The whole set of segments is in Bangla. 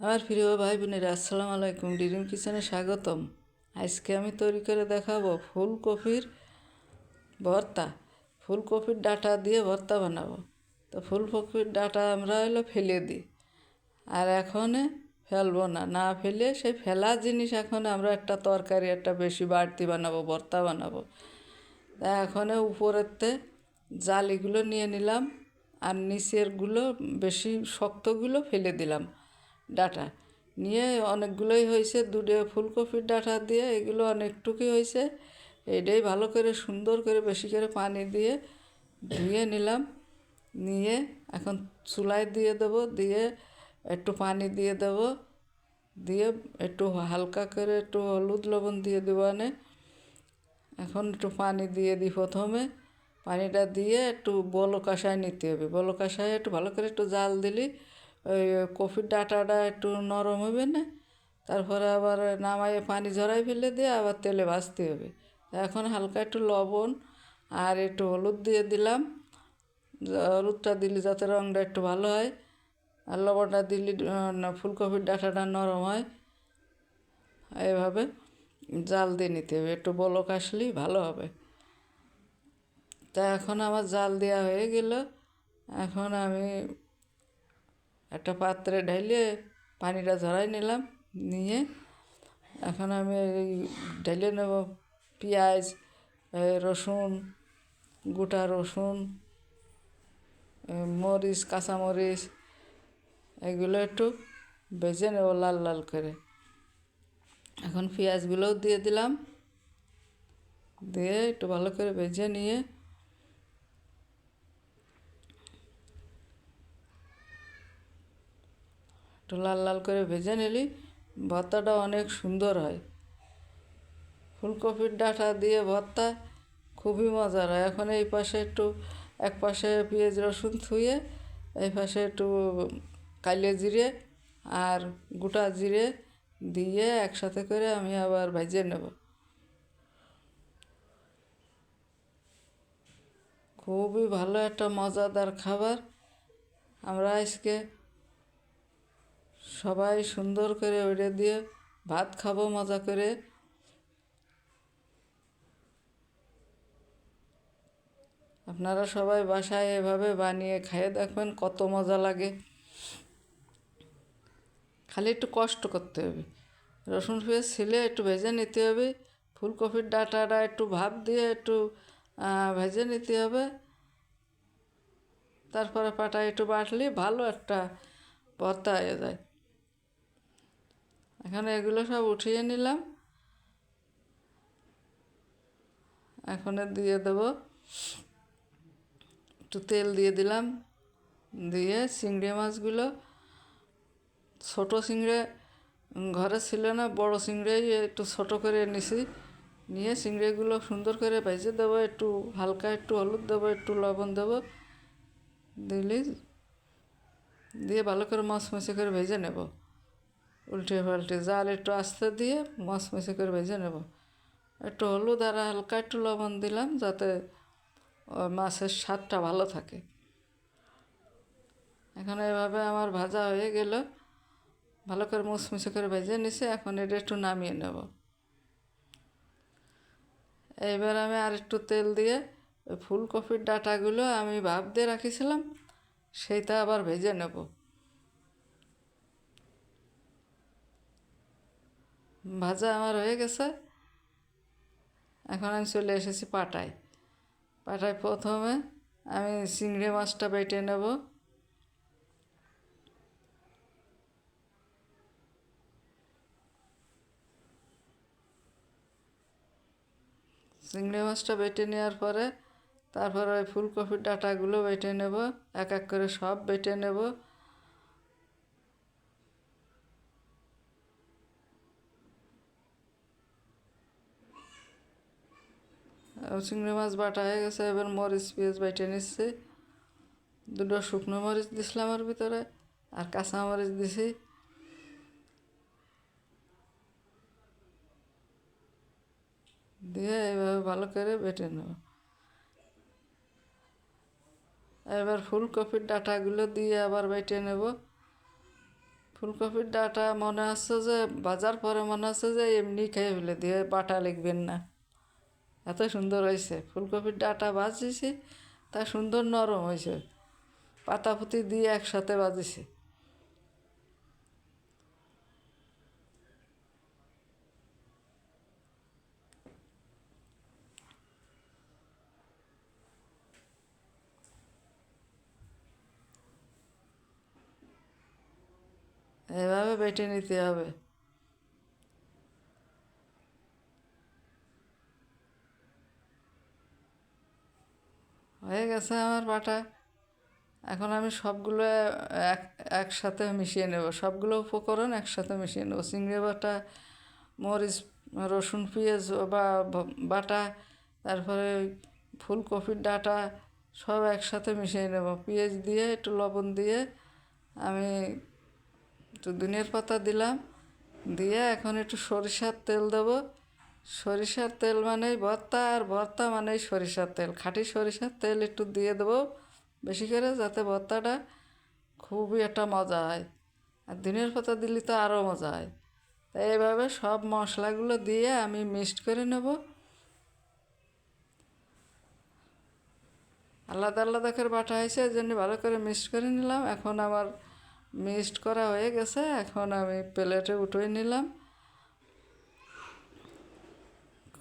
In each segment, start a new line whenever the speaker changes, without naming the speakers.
আমার প্রিয় ভাই বোনেরা আসসালামু আলাইকুম। ডিরিম কিচেনে স্বাগতম। আজকে আমি তৈরি করে দেখাবো ফুলকপির ভর্তা। ফুলকপির ডাটা দিয়ে ভর্তা বানাবো। তো ফুলকপির ডাটা আমরা হলো ফেলে দিই। আর এখন ফেলব না। না ফেলে সেই ফেলা জিনিস এখন আমরা একটা তরকারি, একটা বেশি বাড়তি বানাবো, ভর্তা বানাবো। তা এখন উপরেতে জালিগুলো নিয়ে নিলাম। আর নিচেরগুলো বেশি শক্তগুলো ফেলে দিলাম। ডাটা। নিয়ে অনেকগুলোই হয়েছে, দুটো ফুলকপির ডাটা দিয়ে, এগুলো অনেকটুকুই হয়েছে। এটাই ভালো করে, সুন্দর করে, বেশি করে পানি দিয়ে ধুয়ে নিলাম। নিয়ে এখন চুলায় দিয়ে দেবো, দিয়ে একটু পানি দিয়ে দেবো। দিয়ে একটু হালকা করে একটু হলুদ লবণ দিয়ে দেবো আনে। এখন একটু পানি দিয়ে দিই প্রথমে। পানিটা দিয়ে একটু বলো কষায় নিতে হবে। বলো কষায় একটু ভালো করে একটু জাল দিলি ওই কফির ডাটাটা একটু নরম হবে না, তারপরে আবার নামাইয়ে পানি ঝরাই ফেলে দিয়ে আবার তেলে ভাজতে হবে। এখন হালকা একটু লবণ আর একটু হলুদ দিয়ে দিলাম। হলুদটা দিলে যাতে রঙটা একটু ভালো হয়। আর লবণটা দিলে ফুলকপির ডাটাটা নরম হয়। এভাবে জাল দিয়ে নিতে হবে। একটু বলক আসলেই ভালো হবে। তা এখন আমার জাল দেওয়া হয়ে গেল। এখন আমি একটা পাত্রে ঢাইলে পানিটা ঝরাই নিলাম, নিয়ে এখন আমি এই ঢেলে নেব পেঁয়াজ রসুন, গোটা রসুন মরিচ কাঁচামরিচ এগুলো একটু ভেজে নেব লাল লাল করে। এখন পেঁয়াজগুলোও দিয়ে দিলাম, দিয়ে একটু ভালো করে ভেজে নিয়ে একটু লাল লাল করে ভেজে নিলি, ভর্তাটা অনেক সুন্দর হয়। ফুলকপির ডাঁটা দিয়ে ভর্তা খুবই মজার হয়। এখন এই পাশে একটু, এক পাশে পেঁয়াজ রসুন থুয়ে এই পাশে একটু কালে জিরে আর গোটা জিরে দিয়ে একসাথে করে আমি আবার ভেজে নেব। খুবই ভালো একটা মজাদার খাবার। আমরা আজকে সবাই সুন্দর করে ওইটা দিয়ে ভাত খাব, মজা করে। আপনারা সবাই বাসায় এভাবে বানিয়ে খাইয়ে দেখবেন কত মজা লাগে। খালি একটু কষ্ট করতে হবে। রসুন পেঁয়াজ ছিলে একটু ভেজে নিতে হবে। ফুলকপির ডাঁটাটা একটু ভাপ দিয়ে একটু ভেজে নিতে হবে। তারপরে পাটা একটু বাটলে, ভালো একটা ভর্তা হয়ে যায়। এখানে এগুলো সব উঠিয়ে নিলাম। এখন দিয়ে দেবো একটু তেল দিয়ে দিলাম। দিয়ে চিংড়ি মাছগুলো, ছোটো চিংড়ে ঘরে ছিল না, বড় চিংড়েই একটু ছোটো করে নিছি। নিয়ে চিংড়িগুলো সুন্দর করে ভেজে দেবো, একটু হালকা একটু হলুদ দেবো, একটু লবণ দেবো। দিলে, দিয়ে ভালো করে মশমশে করে ভেজে নেব। উল্টে পাল্টে জাল একটু আস্তে দিয়ে মশমশে করে ভেজে নেব। একটু হলুদ আর হালকা একটু লবণ দিলাম যাতে মাছের স্বাদটা ভালো থাকে। এখন এভাবে আমার ভাজা হয়ে গেল। ভালো করে মুসমুসে করে ভেজে নিছে, এখন এটা একটু নামিয়ে নেব। এইবার আমি আর একটু তেল দিয়ে ওই ফুলকপির ডাটাগুলো আমি ভাপ দিয়ে রাখিছিলাম, সেইটা আবার ভেজে নেব। ভাজা আমার হয়ে গেছে। এখন আমি চলে এসেছি পাটায়। পাটায় প্রথমে আমি চিংড়ি মাছটা বেটে নেব। চিংড়ি মাছটা বেটে নেওয়ার পরে তারপর ওই ফুলকপির ডাটাগুলো বেটে নেব। এক এক করে সব বেটে নেব। চিংড়ি মাছ বাটা হয়ে গেছে, এবার মরিচ, পেঁয়াজ বেটে নিচ্ছি। দুটো শুকনো মরিচ দিছিলাম ওর ভিতরে, আর কাঁচা মরিচ দিছি। দিয়ে এইভাবে ভালো করে বেটে নেব। এবার ফুলকপির ডাটাগুলো দিয়ে আবার বেটে নেব। ফুলকপির ডাটা মনে হচ্ছে যে, বাজার পরে মনে হচ্ছে যে, এমনি খেয়ে ফেলে দিয়ে বাটা লিখবেন না। এত সুন্দর হয়েছে। ফুলকপির ডাটা বাজিয়েছি, তা সুন্দর নরম হয়েছে। পাতাপুতি দিয়ে একসাথে বাজিয়েছি। এভাবে বেটে নিতে হবে। হয়ে গেছে আমার বাটা। এখন আমি সবগুলো এক, একসাথে মিশিয়ে নেব। সবগুলো উপকরণ একসাথে মিশিয়ে নেব। চিংড়ি বাটা, মরিচ, রসুন, পেঁয়াজ বা বাটা, তারপরে ওই ফুলকপির ডাটা সব একসাথে মিশিয়ে নেব। পেঁয়াজ দিয়ে, একটু লবণ দিয়ে আমি একটু ধনিয়ার পাতা দিলাম। দিয়ে এখন একটু সরিষার তেল দেবো। সরিষার তেল মানেই ভর্তা, আর ভর্তা মানেই সরিষার তেল। খাঁটি সরিষার তেল একটু দিয়ে দেবো বেশি করে, যাতে ভর্তাটা খুবই একটা মজা হয়। আর দিনের পাতা দিলে তো আরও মজা হয়। তাই এইভাবে সব মশলাগুলো দিয়ে আমি মিক্সড করে নেব। আলাদা আলাদা করে বাটা হয়েছে, এই জন্য ভালো করে মিক্সড করে নিলাম। এখন আমার মিক্সড করা হয়ে গেছে, এখন আমি প্লেটে উঠিয়ে নিলাম।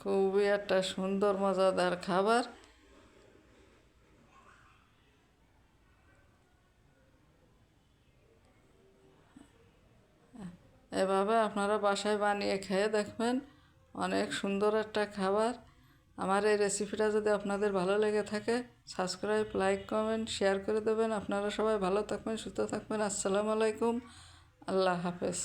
খুবই একটা সুন্দর, মজাদার খাবার। এভাবে আপনারা বাসায় বানিয়ে খেয়ে দেখবেন, অনেক সুন্দর একটা খাবার। আমার এই রেসিপিটা যদি আপনাদের ভালো লেগে থাকে সাবস্ক্রাইব লাইক কমেন্ট শেয়ার করে দেবেন। আপনারা সবাই ভালো থাকবেন, সুস্থ থাকবেন। আসসালামু আলাইকুম। আল্লাহ হাফেজ।